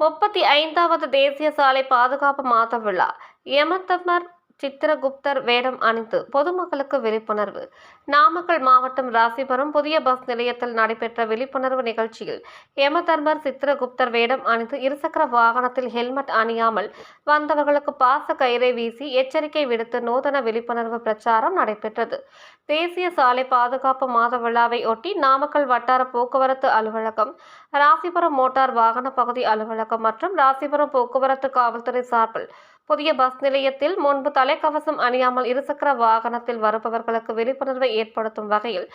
முப்பத்தி ஐந்தாவது தேசிய சாலை பாதுகாப்பு மாத விழா எமத்தமர் சித்திரகுப்தர் வேடம் அணிந்து பொதுமக்களுக்கு விழிப்புணர்வு. நாமக்கல் மாவட்டம் ராசிபுரம் புதிய பஸ் நிலையத்தில் நடைபெற்ற விழிப்புணர்வு நிகழ்ச்சியில் யமதர்மர் சித்திரகுப்தர் வேடம் அணிந்து இருசக்கர வாகனத்தில் ஹெல்மெட் அணியாமல் வந்தவர்களுக்கு பாச கயிறை வீசி எச்சரிக்கை விடுத்து நூதன விழிப்புணர்வு பிரச்சாரம் நடைபெற்றது. தேசிய சாலை பாதுகாப்பு மாத விழாவை ஒட்டி நாமக்கல் வட்டார போக்குவரத்து அலுவலகம் ராசிபுரம் மோட்டார் வாகன பகுதி அலுவலகம் மற்றும் ராசிபுரம் போக்குவரத்து காவல்துறை சார்பில் புதிய பஸ் நிலையத்தில் முன்பு தலைக்கவசம் அணியாமல் இருசக்கர வாகனத்தில் வருபவர்களுக்கு விழிப்புணர்வை ஏற்படுத்தும் வகையில்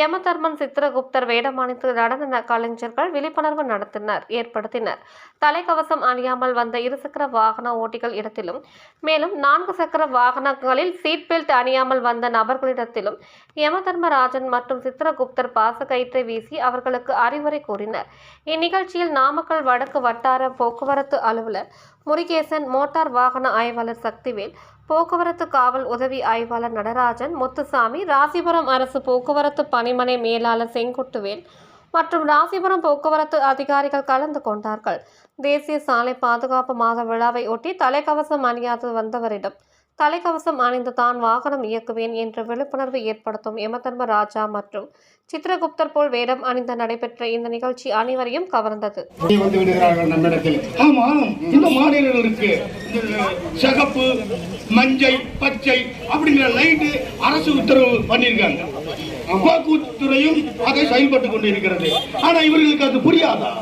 யமதர்மன் சித்திரகுப்தர் வேடமணித்து நடன கலைஞர்கள் விழிப்புணர்வு நடத்தினர் ஏற்படுத்தினர். தலைக்கவசம் அணியாமல் வந்த இருசக்கர வாகன ஓட்டிகள் இடத்திலும் மேலும் நான்கு சக்கர வாகனங்களில் சீட் பெல்ட் அணியாமல் வந்த நபர்களிடத்திலும் யமதர்மராஜன் மற்றும் சித்திரகுப்தர் பாசக்கயிற்றை வீசி அவர்களுக்கு அறிவுரை கூறினர். இந்நிகழ்ச்சியில் நாமக்கல் வடக்கு வட்டார போக்குவரத்து அலுவலர் முருகேசன் மோட்டார் வாகன ஆய்வாளர் சக்திவேல் போக்குவரத்து காவல் உதவி ஆய்வாளர் நடராஜன் முத்துசாமி ராசிபுரம் அரசு போக்குவரத்து பணிமனை மேலாளர் செங்குட்டுவேல் மற்றும் ராசிபுரம் போக்குவரத்து அதிகாரிகள் கலந்து கொண்டார்கள். தேசிய சாலை பாதுகாப்பு மாத விழாவை ஒட்டி தலைக்கவசம் அணியாது வந்தவரிடம் தலைக்கவசம் அணிந்து தான் வாகனம் இயக்குவேன் என்ற விழிப்புணர்வு ஏற்படுத்தும் யமதர்ம ராஜா மற்றும் சித்திரகுப்தர் போல் வேடம் அணிந்து நடைபெற்ற இந்த நிகழ்ச்சி அனைவரையும் கவர்ந்தது. சகப்பு மஞ்சள் பச்சை அப்படிங்கிற லைட்டு அரசு உத்தரவு பண்ணியிருக்காங்க. போக்குவரத்துறையும் அதை செயல்பட்டு கொண்டிருக்கிறது. ஆனா இவர்களுக்கு அது புரியாதா?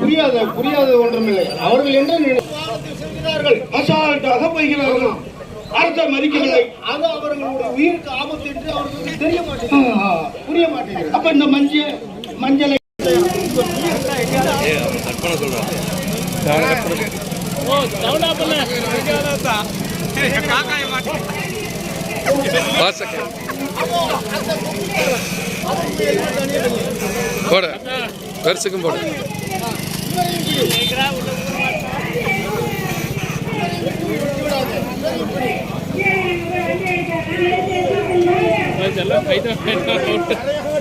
புரியாத புரியாத ஒன்றுமில்லை. அவர்கள் என்ன நினைக்கிறார்கள் அசால்ட்டாக போய்கிறார்கள். அரசை மதிக்கவில்லை. அது அவர்களுடைய உயிருக்கு ஆபத்து என்று அவர்களுக்கு தெரிய மாட்டேங்குது. புரிய மாட்டேங்கிறது அப்ப இந்த மஞ்சள் மஞ்சளை போடு. பெருசுக்கும் போடு.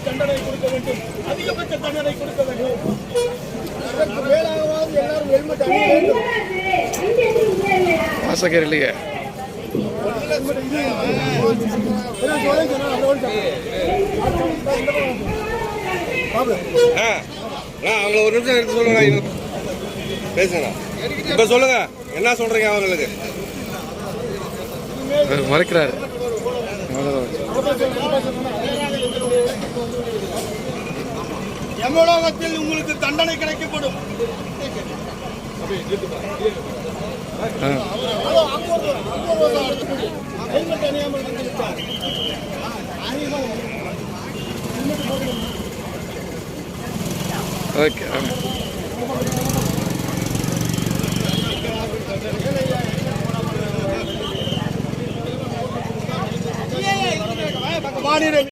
தண்டனை கொடுக்க வேண்டும் அதிகபட்ச தண்டனை கொடுக்க வேண்டும் அதற்கு மேலாகவாவது எல்லாரும் ஹெல்மெட் அணிய வேண்டும் இல்லையே அவங்கள ஒரு நிமிஷம் எடுத்து சொல்லுங்க பேசுங்க இப்போ சொல்லுங்க என்ன சொல்றீங்க அவங்களுக்கு மறைக்கிறாரு. யமலோகத்தில் உங்களுக்கு தண்டனை கிடைக்கப்படும் ஆ. need him.